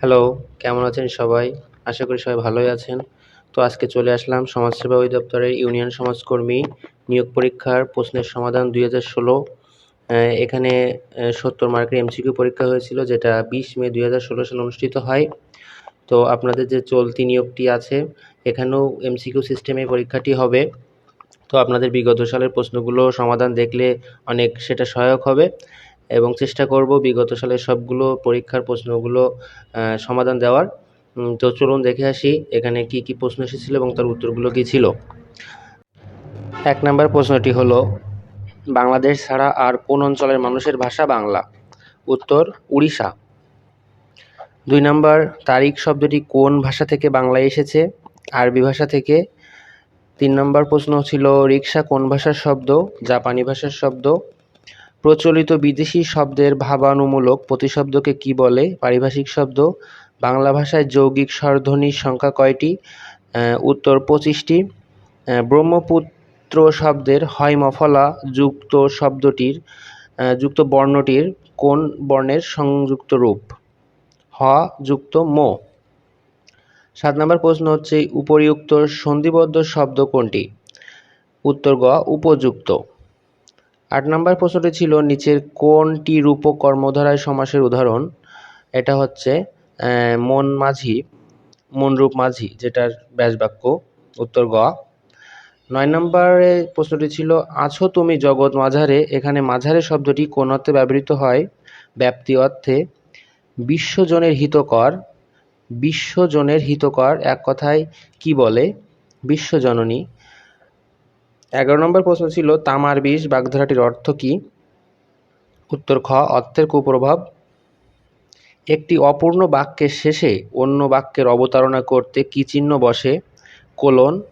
Hello কেমন আছেন সবাই? আশা করি সবাই ভালোই আছেন। তো আজকে চলে আসলাম সমাজসেবা অধিদপ্তরের ইউনিয়ন সমাজকর্মী নিয়োগ পরীক্ষার প্রশ্নের সমাধান দুই হাজার ষোলো। এখানে সত্তর মার্কের এমসিকিউ পরীক্ষা হয়েছিল, যেটা বিশ মে দুই হাজার ষোলো সালে অনুষ্ঠিত হয়। তো আপনাদের যে চলতি নিয়োগটি আছে, এখানেও এমসিকিউ সিস্টেমে পরীক্ষাটি হবে। তো আপনাদের বিগত সালের প্রশ্নগুলো সমাধান দেখলে অনেক সেটা সহায়ক হবে। এবং চেষ্টা করব বিগত সালের সবগুলো পরীক্ষার প্রশ্নগুলো সমাধান দেওয়ার। তো চলুন দেখে আসি এখানে কি কি প্রশ্ন এসেছিল এবং তার উত্তরগুলো কী ছিল। এক নম্বর প্রশ্নটি হলো, বাংলাদেশ ছাড়া আর কোন অঞ্চলের মানুষের ভাষা বাংলা? উত্তর, উড়িষ্যা। দুই নম্বর, তারিখ শব্দটি কোন ভাষা থেকে বাংলায় এসেছে? আরবি ভাষা থেকে। তিন নম্বর প্রশ্ন ছিল, রিক্সা কোন ভাষার শব্দ? জাপানি ভাষার শব্দ। প্রচলিত বিদেশি শব্দের ভাবানুমূলক প্রতিশব্দকে কী বলে? পারিভাষিক শব্দ, বাংলা ভাষায় যৌগিক স্বরধ্বনির সংখ্যা কয়টি? উত্তর পঁচিশটি। ব্রহ্মপুত্র শব্দের হয় মফলা যুক্ত শব্দটির যুক্ত বর্ণটির কোন বর্ণের সংযুক্ত রূপ? হ, যুক্ত মো। সাত নম্বর প্রশ্ন হচ্ছে, উপরিউক্ত সন্ধিবদ্ধ শব্দ কোনটি? উত্তর গ, উপযুক্ত। আট নম্বর প্রশ্নটি ছিল নিচের কোনটি রূপক কর্মধারায় সমাসের উদাহরণ? এটা হচ্ছে মন মাঝি মনরূপ মাঝি, যেটার ব্যাসবাক্য, উত্তর গ। নয় নম্বরে প্রশ্নটি ছিল, আছো তুমি জগৎ মাঝারে? এখানে মাঝারে শব্দটি কোন অর্থে ব্যবহৃত হয়? ব্যাপ্তি অর্থে, বিশ্বজনের হিতকর বিশ্বজনের হিতকর, এক কথায় কি বলে? বিশ্বজননী। এগারো নম্বর প্রশ্ন ছিল, তামার বিষ বাগধারাটির অর্থ কী? উত্তর খ, অর্থের কুপ্রভাব। একটি অপূর্ণ বাক্যের শেষে অন্য বাক্যের অবতারণা করতে কী চিহ্ন বসে? কোলন,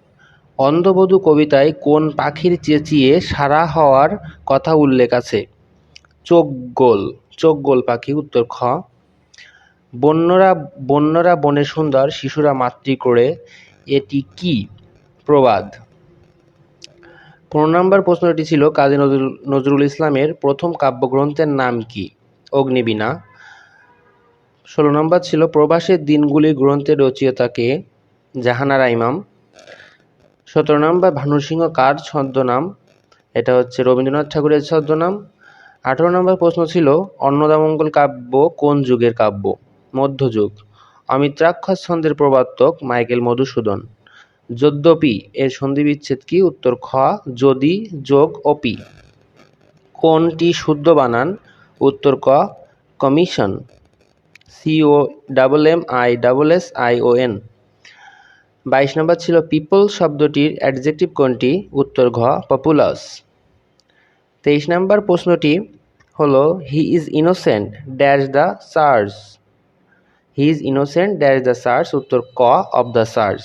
অন্ধবধূ কবিতায় কোন পাখির চেঁচিয়ে সারা হওয়ার কথা উল্লেখ আছে? চোখ গোল চোখ গোল পাখি, উত্তর খ। বন্যরা বন্যরা বনে সুন্দর, শিশুরা মাতৃ করে, এটি কি প্রবাদ? পনেরো নম্বর প্রশ্নটি ছিল, কাজী নজরুল নজরুল ইসলামের প্রথম কাব্যগ্রন্থের নাম কি? অগ্নিবীণা। ষোলো নম্বর ছিল প্রবাসের দিনগুলি গ্রন্থের রচয়িতাকে জাহানারা ইমাম। সতেরো নম্বর ভানুসিংহ কার ছদ্মনাম? এটা হচ্ছে রবীন্দ্রনাথ ঠাকুরের ছদ্মনাম। আঠেরো নম্বর প্রশ্ন ছিল, অন্নদামঙ্গল কাব্য কোন যুগের কাব্য? মধ্যযুগ। অমিত্রাক্ষর ছন্দের প্রবর্তক মাইকেল মধুসূদন। যদ্যপি এর সন্ধিবিচ্ছেদ কি? উত্তর খ, যদি, যোগ অপি কোনটি শুদ্ধ বানান? উত্তর ক, commission. C O double M I double S I O N বাইশ নম্বর ছিল পিপল শব্দটির অ্যাডজেক্টিভ কোনটি? উত্তর ঘ, পপুলাস। তেইশ নম্বর প্রশ্নটি হলো, he is innocent, dash the charge. He is innocent, dash the charge, উত্তর ক, অব দ্য সার্স।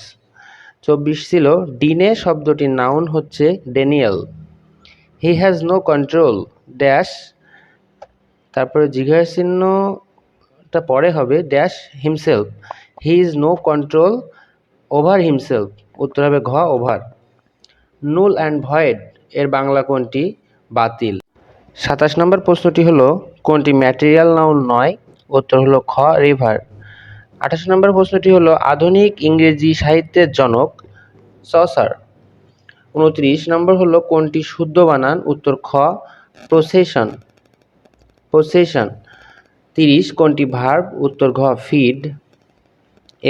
চব্বিশ ছিল। ডিনে শব্দটির নাউন হচ্ছে denial he has no control dash তারপরে জিঘার চিহ্নটা পরে হবে dash himself he is no control over himself উত্তর হবে ঘ ওভার নুল অ্যান্ড ভয়েড এর বাংলা কোনটি? বাতিল। সাতাশ নম্বর প্রশ্নটি হলো, কোনটি ম্যাটেরিয়াল নাউন নয়? উত্তর হলো খ রিভার আঠাশ নম্বর প্রশ্নটি হলো, আধুনিক ইংরেজি সাহিত্যের জনক সসার উনত্রিশ নম্বর হলো, কোনটি শুদ্ধ বানান? উত্তর খ, প্রসেশন। প্রসেশন। তিরিশ, কোনটি ভার্ব? উত্তর ঘ, ফিড।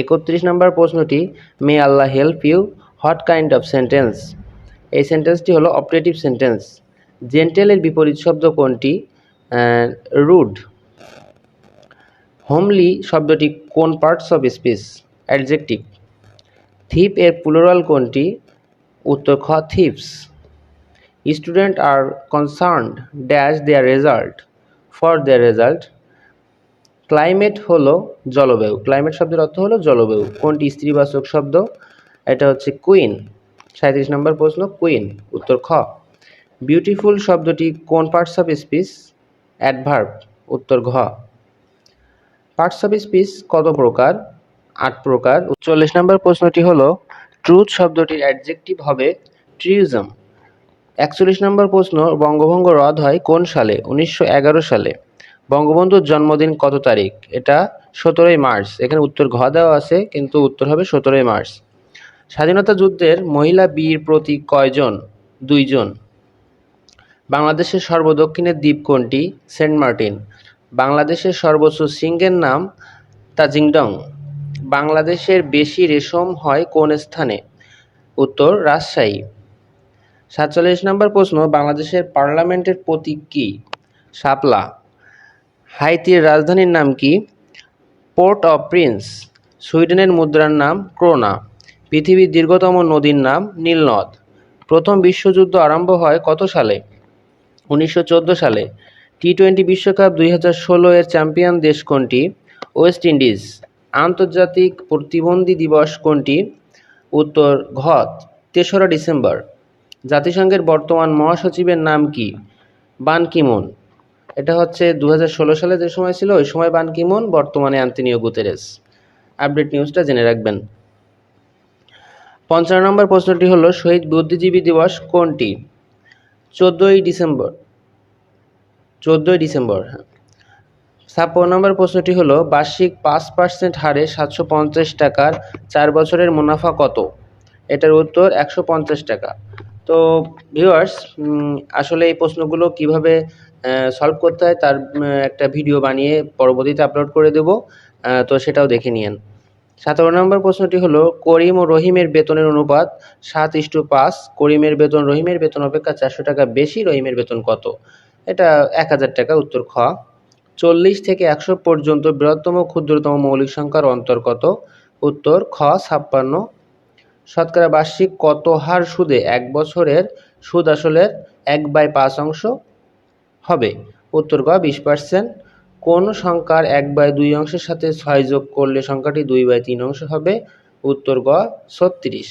একত্রিশ নম্বর প্রশ্নটি, may Allah help you? What kind of sentence? এই সেন্টেন্সটি হলো অপারেটিভ সেন্টেন্স। জেন্টেলের বিপরীত শব্দ কোনটি? রুড। হোমলি শব্দটি কোন parts of speech adjective thief এর প্লুরাল কোনটি? উত্তর খ thieves student are concerned dash their result for their result climate হলো জলবায়ু। ক্লাইমেট শব্দের অর্থ হলো জলবায়ু। কোনটি? স্ত্রীবাচক শব্দ। এটা হচ্ছে কুইন সাঁত্রিশ নম্বর প্রশ্ন কুইন উত্তর খ। বিউটিফুল শব্দটি কোন পার্টস অফ স্পিচ অ্যাডভার্ব উত্তর ঘ। পার্টস অফ স্পিচ কত প্রকার? আট প্রকার। চল্লিশ নম্বর প্রশ্নটি হল ট্রুথ শব্দটির অ্যাডজেক্টিভ হবে ট্রিউজম একচল্লিশ নম্বর প্রশ্ন, বঙ্গভঙ্গ রদ হয় কোন সালে? উনিশশো এগারো সালে। বঙ্গবন্ধুর জন্মদিন কত তারিখ? এটা সতেরোই মার্চ। এখানে উত্তর ঘ দেওয়া আছে, কিন্তু উত্তর হবে সতেরোই মার্চ। স্বাধীনতা যুদ্ধের মহিলা বীর প্রতীক কয়জন? দুইজন। বাংলাদেশের সর্বদক্ষিণের দ্বীপ কোনটি? সেন্ট মার্টিন। বাংলাদেশের সর্বোচ্চ শৃঙ্গের নাম তাজিংডং। বাংলাদেশের বেশি রেশম হয় কোন স্থানে? উত্তর, রাজশাহী। সাতচল্লিশ নম্বর প্রশ্ন, বাংলাদেশের পার্লামেন্টের প্রতীক কী? শাপলা। হাইতির রাজধানীর নাম কি? Port of Prince. সুইডেনের মুদ্রার নাম ক্রোনা। পৃথিবীর দীর্ঘতম নদীর নাম নীলনদ। প্রথম বিশ্বযুদ্ধ আরম্ভ হয় কত সালে? উনিশশো চোদ্দ সালে। টি টোয়েন্টি বিশ্বকাপ দুই হাজার ষোলো এর চ্যাম্পিয়ন দেশ কোনটি? West Indies. আন্তর্জাতিক প্রতিবন্ধী দিবস কোনটি? উত্তর ঘ তেসরা ডিসেম্বর। জাতিসংঘের বর্তমান মহাসচিবের নাম কি? বান কিমুন। এটা হচ্ছে দু হাজার ষোলো সালে যে সময় ছিল, ওই সময় বান কিমুন, বর্তমানে অ্যান্টনিও গুতেরেস। আপডেট নিউজটা জেনে রাখবেন। পঞ্চান্ন নম্বর প্রশ্নটি হলো, শহীদ বুদ্ধিজীবী দিবস কোনটি? চোদ্দোই ডিসেম্বর। চোদ্দোই ডিসেম্বর। ছাপ্পান্ন নম্বর প্রশ্নটি হলো, বার্ষিক পাঁচ পার্সেন্ট হারে সাতশো পঞ্চাশ টাকার চার বছরের মুনাফা কত? এটার উত্তর একশো পঞ্চাশ টাকা। তো ভিউয়ার্স আসলে এই প্রশ্নগুলো কীভাবে সলভ করতে হয় তার একটা ভিডিও বানিয়ে পরবর্তীতে আপলোড করে দেব। তো সেটাও দেখে নিন সতেরো নম্বর প্রশ্নটি হলো, করিম ও রহিমের বেতনের অনুপাত সাত ইস্টু পাঁচ। করিমের বেতন রহিমের বেতন অপেক্ষা চারশো টাকা, বেশি রহিমের বেতন কত? এটা এক হাজার টাকা উত্তর খ। চল্লিশ থেকে একশো পর্যন্ত বৃহত্তম ক্ষুদ্রতম মৌলিক সংখ্যার অন্তর্গত উত্তর খ, ছাপ্পান্ন। শতকরা বার্ষিক কত হার সুদে এক বছরের সুদ আসলের এক বাই পাঁচ অংশ হবে? উত্তর গ, বিশ পার্সেন্ট। কোন সংখ্যার এক বাই দুই অংশের সাথে ছয় যোগ করলে সংখ্যাটি দুই বাই তিন অংশ হবে? উত্তর গ, ছত্রিশ।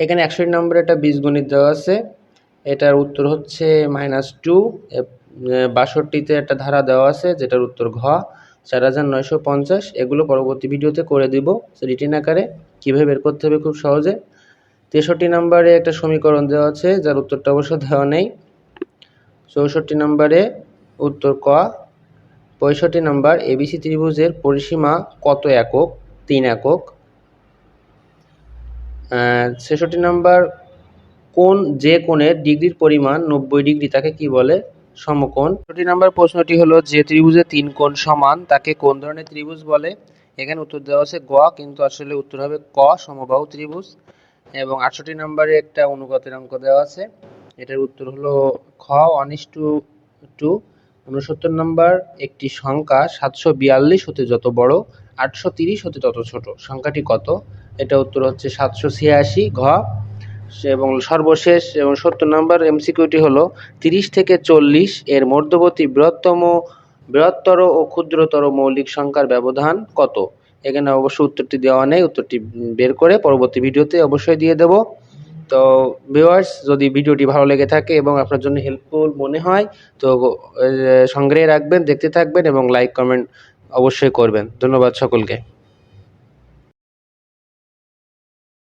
এখানে একষট্টি নম্বরে একটা বীজগণিত দেওয়া আছে। এটার উত্তর হচ্ছে মাইনাস টু বাষট্টিতে একটা ধারা দেওয়া আছে, যেটার উত্তর ঘ, চার হাজার নয়শো পঞ্চাশ। এগুলো পরবর্তী ভিডিওতে করে দিব। রিটিন আকারে কীভাবে বের করতে হবে খুব সহজে। তেষট্টি নম্বরে একটা সমীকরণ দেওয়া আছে, যার উত্তরটা অবশ্য দেওয়া নেই। চৌষট্টি নম্বরে উত্তর ক, পঁয়ষট্টি নম্বর এবিসি ত্রিভুজের পরিসীমা কত একক? তিন একক। ছেষট্টি নম্বর কোন যে কোণের ডিগ্রির পরিমাণ নব্বই ডিগ্রি তাকে কি বলে? সমকোণ। ছেষট্টি নাম্বার প্রশ্নটি হলো, যে ত্রিভুজে তিন কোণ সমান, তাকে কোন ধরনের ত্রিভুজ বলে? এখানে উত্তর দেওয়া আছে গ, কিন্তু আসলে উত্তর হবে ক, সমবাহু ত্রিভুজ। এবং আটষট্টি নম্বরে একটা অনুগতের অঙ্ক দেওয়া আছে। এটার উত্তর হলো খ ইস টু। টু উনসত্তর নম্বর, একটি সংখ্যা সাতশো বিয়াল্লিশ হতে যত বড়, আটশো তিরিশ হতে তত ছোট। সংখ্যাটি কত? এটা উত্তর হচ্ছে সাতশো ছিয়াশি। ঘ এবং সর্বশেষ এবং সত্তর নম্বর এমসিকিউটি হলো তিরিশ থেকে চল্লিশ এর মধ্যবর্তী বৃহত্তম, বৃহত্তর ও ক্ষুদ্রতর মৌলিক সংখ্যার ব্যবধান কত? এখানে অবশ্য উত্তরটি দেওয়া নেই, উত্তরটি বের করে পরবর্তী ভিডিওতে অবশ্যই দিয়ে দেব। তো ভিউয়ার্স যদি ভিডিওটি ভালো লেগে থাকে এবং আপনার জন্য হেল্পফুল মনে হয়, তো সংগ্রহে রাখবেন, দেখতে থাকবেন এবং লাইক কমেন্ট অবশ্যই করবেন। ধন্যবাদ সকলকে।